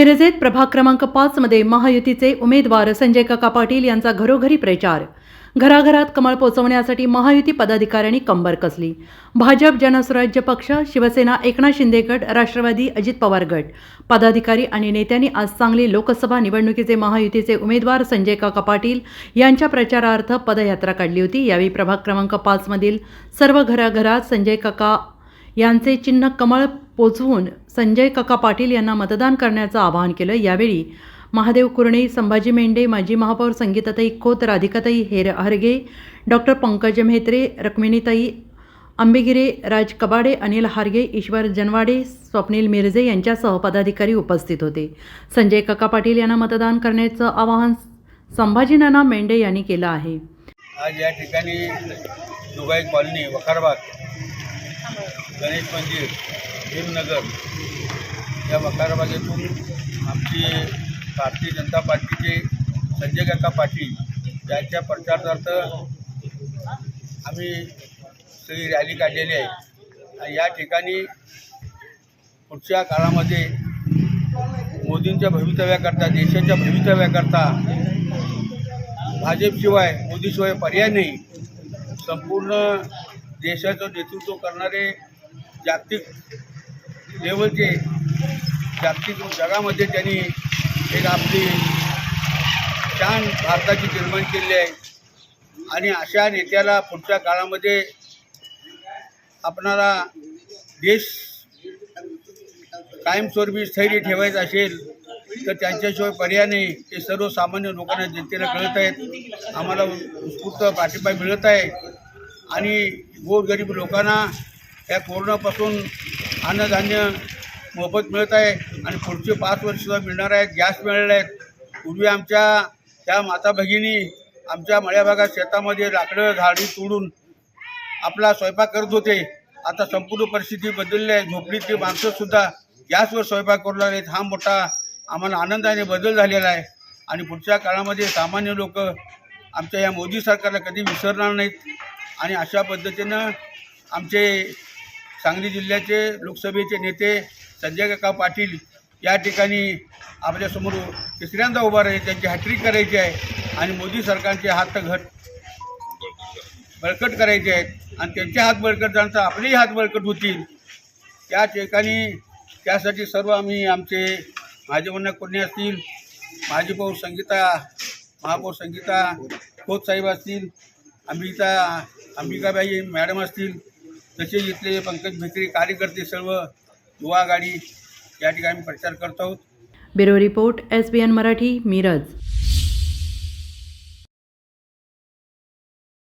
मिरजेत प्रभाग क्रमांक पाच मध्ये महायुतीचे उमेदवार संजय काका पाटील यांचा घरोघरी प्रचार. घराघरात कमळ पोचवण्यासाठी महायुती पदाधिकाऱ्यांनी कंबर कसली. भाजप जनस्वराज्य पक्ष शिवसेना एकनाथ शिंदे गट राष्ट्रवादी अजित पवार गट. पदाधिकारी आणि नेत्यांनी आज सांगली लोकसभा निवडणुकीचे महायुतीचे उमेदवार संजय काका पाटील यांच्या प्रचारार्थ पदयात्रा काढली होती. यावेळी प्रभाग क्रमांक पाचमधील सर्व घराघरात संजय काका यांचे चिन्ह कमळ पोचवून संजय काका पाटील यांना मतदान करण्याचं आवाहन केलं. यावेळी महादेव कुरणे संभाजी मेंढे माजी महापौर संगीताताई खोत राधिकाताई हेर हरगे डॉक्टर पंकज म्हेत्रे रक्मिणीताई आंबेगिरे राज कबाडे अनिल हारगे ईश्वर जनवाडे स्वप्नील मिरजे यांच्यासह पदाधिकारी उपस्थित होते. संजय काका पाटील यांना मतदान करण्याचं आवाहन संभाजी नाना मेंढे यांनी केलं आहे. आज या ठिकाणी दुगाई कॉलनी वखारबाग गणेश मंदिर भीमनगर या वखारबागेतून आमची भारतीय जनता पार्टीचे संजय काका पाटील यांच्या प्रचारार्थ आम्ही सगळी रॅली काढलेली आहे. आणि या ठिकाणी पुढच्या काळामध्ये मोदींच्या भवितव्याकरता देशाच्या भवितव्याकरता भाजपशिवाय मोदीशिवाय पर्याय नाही. संपूर्ण देशाचं नेतृत्व करणारे जागतिक लेवलचे जागतिक जगामध्ये त्यांनी एक आपली छान भारताची निर्माण केली आहे. आणि अशा नेत्याला पुढच्या काळामध्ये आपणाला देश कायमस्वरूपी स्थैर्य ठेवायचं असेल तर त्यांच्याशिवाय पर्याय नाही. ते सर्वसामान्य लोकांना जनतेला कळत आहेत. आम्हाला उत्स्फूर्त पाठिंबा मिळत आहे. आणि गोरगरीब लोकांना या कोरोनापासून अन्नधान्य मोफत मिळत आहे आणि पुढचे पाच वर्षसुद्धा मिळणार आहेत. गॅस मिळणार आहेत पूर्वी आमच्या त्या माता भगिनी आमच्या मळ्या भागात शेतामध्ये लाकडं झाडी तोडून आपला स्वयंपाक करत होते. आता संपूर्ण परिस्थिती बदलली आहे. झोपडीतली माणसंसुद्धा गॅसवर स्वयंपाक करू लागलेत. हा मोठा आम्हाला आनंदाने बदल झालेला आहे. आणि पुढच्या काळामध्ये सामान्य लोक आमच्या या मोदी सरकारला कधी विसरणार नाहीत. आणि अशा पद्धतीनं आमचे सांगली जिल्ह्याचे लोकसभेचे नेते संजय काका पाटील या ठिकाणी आपल्यासमोर तिसऱ्यांदा उभा राहिले त्यांची हॅट्रिक करायची आहे आणि मोदी सरकारचे हात घट बळकट करायचे आहेत. आणि त्यांचे हात बळकट झाल्यानंतर आपलेही हात बळकट होतील. त्या ठिकाणी त्यासाठी सर्व आम्ही आमचे माझे म्हणणं कोणी असतील माझी भाऊ संगीता महापौर संगीता खोत साहेब असतील अंबिका अंबिकाबाई मॅडम असतील तसेच इथले पंकज भेकरी कार्यकर्ते सर्व युवा गाडी या ठिकाणी प्रचार करत आहोत. Bureau report S B N Marathi Miraj.